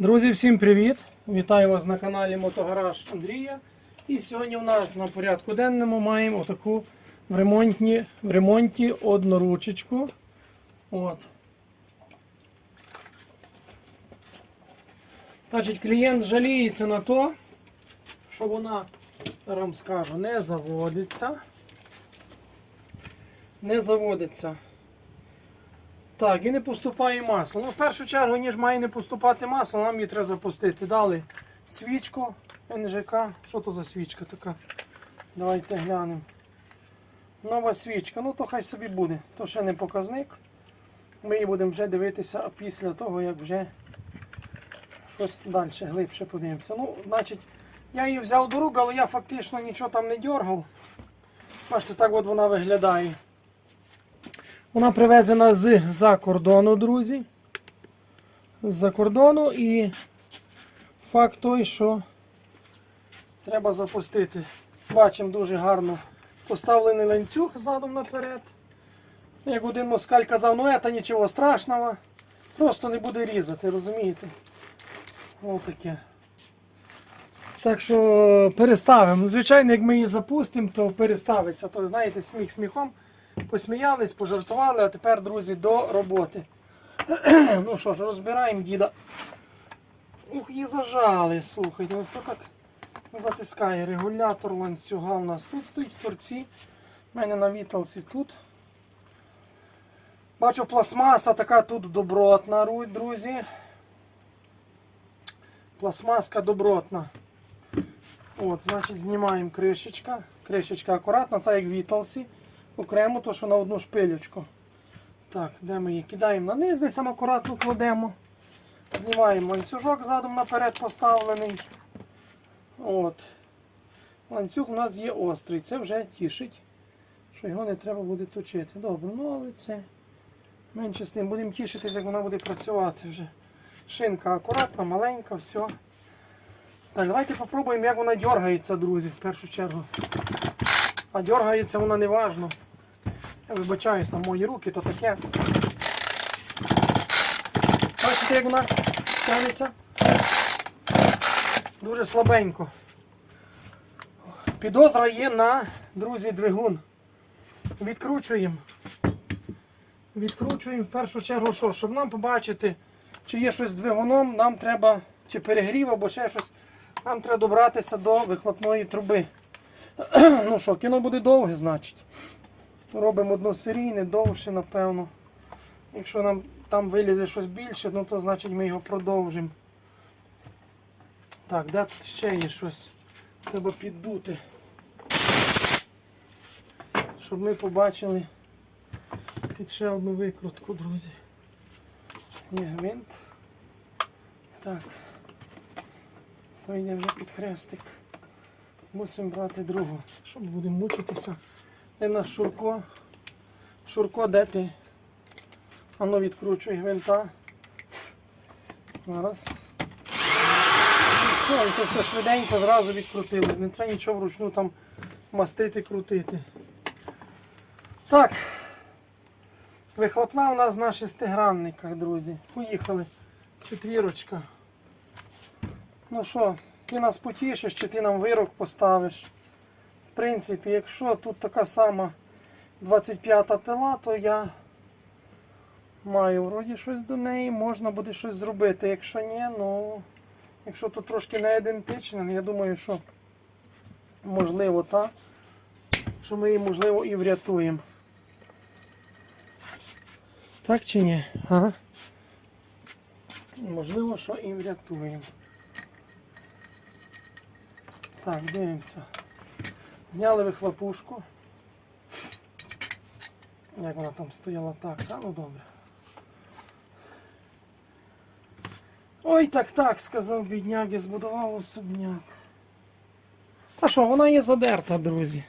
Друзі, всім привіт! Вітаю вас на каналі Мотогараж Андрія. І сьогодні у нас на порядку денному маємо отаку в ремонті, в ремонті одноручечку. От. Значить, клієнт жаліється на то, що вона, зараз вам скажу, не заводиться. Не заводиться. Так, і не поступає масло. Ну, в першу чергу, ніж має не поступати масло, нам її треба запустити. Дали свічку НЖК. Що то за свічка така? Давайте глянемо. Нова свічка. Ну то хай собі буде. То ще не показник. Ми її будемо вже дивитися після того, як вже щось далі глибше подивимося. Ну, значить, я її взяв до рук, але я фактично нічого там не дергав. Бачите, так от вона виглядає. Вона привезена з-за кордону, друзі. З-за кордону і факт той, що треба запустити. Бачимо дуже гарно поставлений ланцюг задом наперед. Як один москаль казав, ну це нічого страшного. Просто не буде різати, розумієте? Ось таке. Так що переставимо. Звичайно, як ми її запустимо, то переставиться. То знаєте, сміх сміхом. Посміялись, пожартували, а тепер, друзі, до роботи. ну що ж, розбираємо діда. Ух, її зажали, слухайте, ну хто так затискає регулятор ланцюга у нас. Тут стоїть в торці. У мене на віталці тут. Бачу, пластмаса така тут добротна, ру- друзі. Пластмаска добротна. От, значить, знімаємо кришечка. Кришечка акуратна, так як віталці окремо, то що на одну шпилечку. Так, де ми її кидаємо на низ, десь акуратно кладемо. Знімаємо ланцюжок задом наперед поставлений. От. Ланцюг у нас є острий, це вже тішить, що його не треба буде точити. Добре, ну але це менше з тим. Будемо тішитись, як вона буде працювати вже. Шинка акуратна, маленька, все. Так, давайте попробуємо, як вона дергається, друзі, в першу чергу. А дергається вона не важно. Я вибачаюсь, там мої руки, то таке. Бачите, як вона тягнеться? Дуже слабенько. Підозра є на, друзі, двигун. Відкручуємо. Відкручуємо в першу чергу, що? Щоб нам побачити, чи є щось з двигуном, нам треба, чи перегрів або ще щось, нам треба добратися до вихлопної труби. ну що, кіно буде довге, значить. Робимо односерійне, довше, напевно. Якщо нам там вилізе щось більше, ну то значить ми його продовжимо. Так, де тут ще є щось? Треба піддути. Щоб ми побачили під ще одну викрутку, друзі. Є гвинт. Так. То йде вже під хрестик. Мусимо брати другу. Що ми будемо мучитися? Де наш Шурко? Шурко, де ти? Ану відкручуй гвинта. Зараз. Все, і це все швиденько зразу відкрутили. Не треба нічого вручну там мастити, крутити. Так. Вихлопна у нас на шестигранниках, друзі. Поїхали. Четвірочка. Ну що, ти нас потішиш, чи ти нам вирок поставиш. Принципі, якщо тут така сама 25-та пила, то я маю вроді щось до неї, можна буде щось зробити. Якщо ні, ну якщо тут трошки не ідентичне, я думаю, що можливо так, що ми її можливо і врятуємо. Так чи ні? Ага. Можливо, що і врятуємо. Так, дивимося. Зняли вихлопушку. Як вона там стояла так, а ну добре. Ой, так так, сказав бідняк і збудував особняк. Та що, вона є задерта, друзі.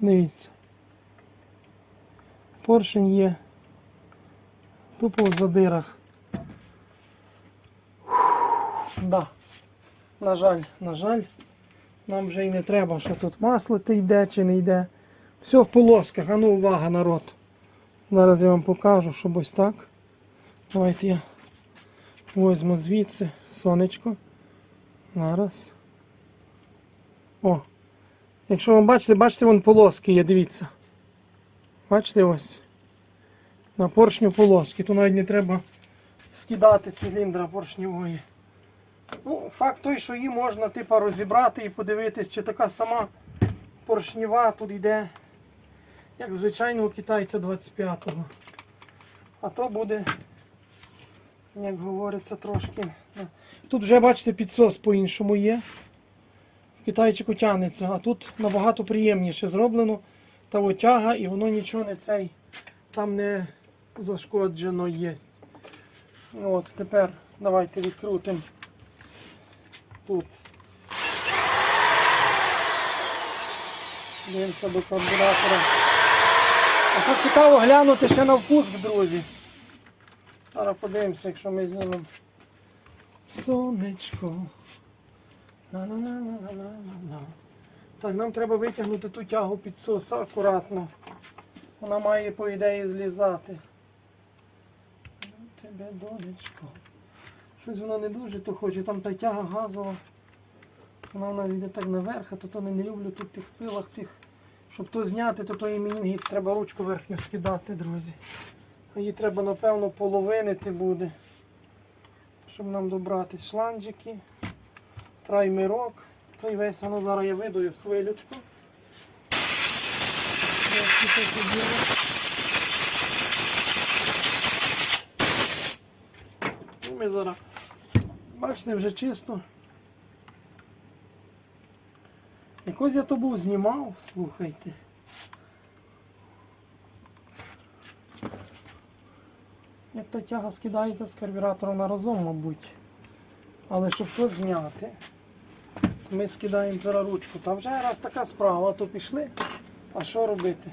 Дивіться. Поршень є. Тупо в задирах. Да. На жаль, на жаль, нам вже і не треба, що тут масло ти йде чи не йде. Все в полосках, а ну увага, народ. Зараз я вам покажу, щоб ось так. Давайте я Возьму звідси сонечко. Зараз. О. Якщо ви бачите, бачите, вон полоски є, дивіться. Бачите ось. На поршню полоски. То навіть не треба скидати циліндра поршньової. Ну, факт той, що її можна типа розібрати і подивитись, чи така сама поршнєва тут йде, як звичайного китайця 25-го. А то буде, як говориться, трошки. Тут вже, бачите, підсос по-іншому є. В китайчику тягнеться, а тут набагато приємніше зроблено. Та отяга і воно нічого не цей там не зашкоджено є. От, тепер давайте відкрутимо тут. Дивимося до карбюратора. А що цікаво глянути ще на впуск, друзі. Зараз подивимося, якщо ми знімемо. Сонечко. На-на-на-на-на-на-на. Так, нам треба витягнути ту тягу підсоса акуратно. Вона має, по ідеї, злізати. Ну, Тебе, донечко. Щось воно не дуже то хоче. Там та тяга газова. Вона в нас йде так наверх, а то, то не, не люблю тут тих пилах тих. Щоб то зняти, то той мінінгіт треба ручку верхню скидати, друзі. Її треба, напевно, половинити буде. Щоб нам добрати шланджики, траймерок. Той весь, ну зараз я видаю хвилючку. Ми зараз, бачите, вже чисто. Якось я то був знімав, слухайте. Як та тяга скидається з карбюратора разом, мабуть. Але щоб то зняти, ми скидаємо зараз ручку. Та вже раз така справа, то пішли. А що робити?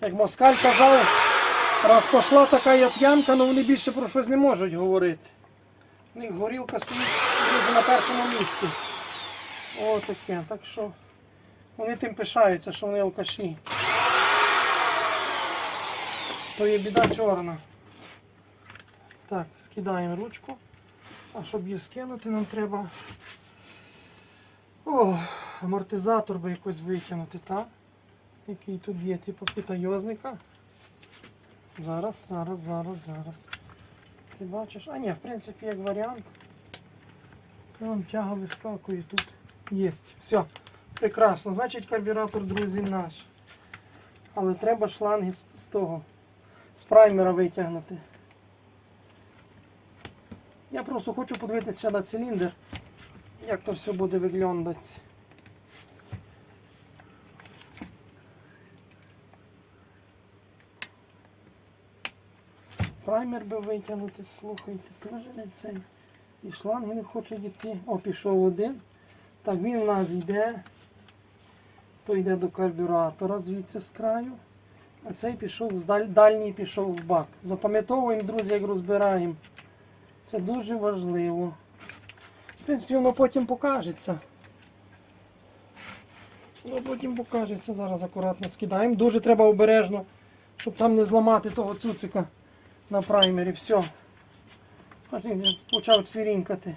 Як москаль казав, раз пішла така ят'янка, але вони більше про щось не можуть говорити. У них горілка стоїть на першому місці. О, таке. Так що вони тим пишаються, що вони алкаші. То є біда чорна. Так, скидаємо ручку. А щоб її скинути, нам треба О, амортизатор би якось витягнути, так? Який тут є, типу китайозника. Зараз, зараз, зараз, зараз. Ти бачиш? А ні, в принципі, як варіант. Там тяга вискакує тут. Є. Все. Прекрасно. Значить карбюратор, друзі, наш. Але треба шланги з, з того, з праймера витягнути. Я просто хочу подивитися на циліндр, як то все буде виглядати. Праймер би витягнути, слухайте, теж не цей. І шланги не хочуть йти. О, пішов один. Так, він у нас йде. То йде до карбюратора звідси з краю. А цей пішов з дальній пішов в бак. Запам'ятовуємо, друзі, як розбираємо. Це дуже важливо. В принципі, воно потім покажеться. Воно потім покажеться. Зараз акуратно скидаємо. Дуже треба обережно, щоб там не зламати того цуцика на праймері. Все. Почав цвірінькати.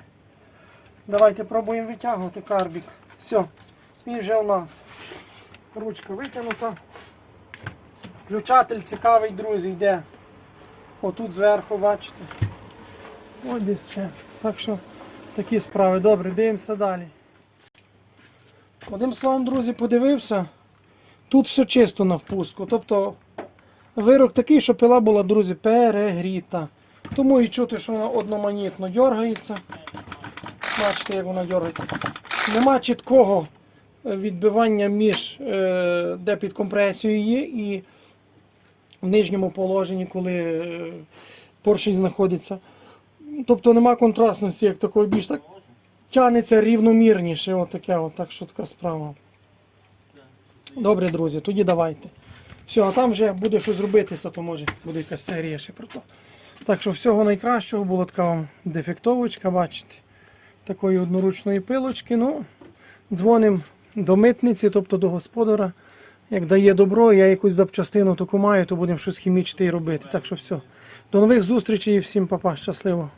Давайте пробуємо витягувати карбік. Все, він вже у нас. Ручка витягнута. Включатель цікавий, друзі, йде. Отут зверху, бачите. Ось десь ще. Так що такі справи. Добре, дивимося далі. Одним словом, друзі, подивився. Тут все чисто на впуску. Тобто вирок такий, що пила була, друзі, перегріта. Тому і чути, що вона одноманітно дергається. Бачите, як вона дергається. Нема чіткого відбивання між, е, де під компресією є, і в нижньому положенні, коли е, поршень знаходиться. Тобто нема контрастності, як такої більш так тягнеться рівномірніше. От таке, от, так що така справа. Добре, друзі, тоді давайте. Все, а там вже буде щось робитися, то може буде якась серія ще про то. Так що всього найкращого була така вам дефектовочка, бачите, такої одноручної пилочки. Ну, дзвонимо до митниці, тобто до господара. Як дає добро, я якусь запчастину таку маю, то будемо щось хімічити і робити. Так що все. До нових зустрічей і всім папа, щасливо.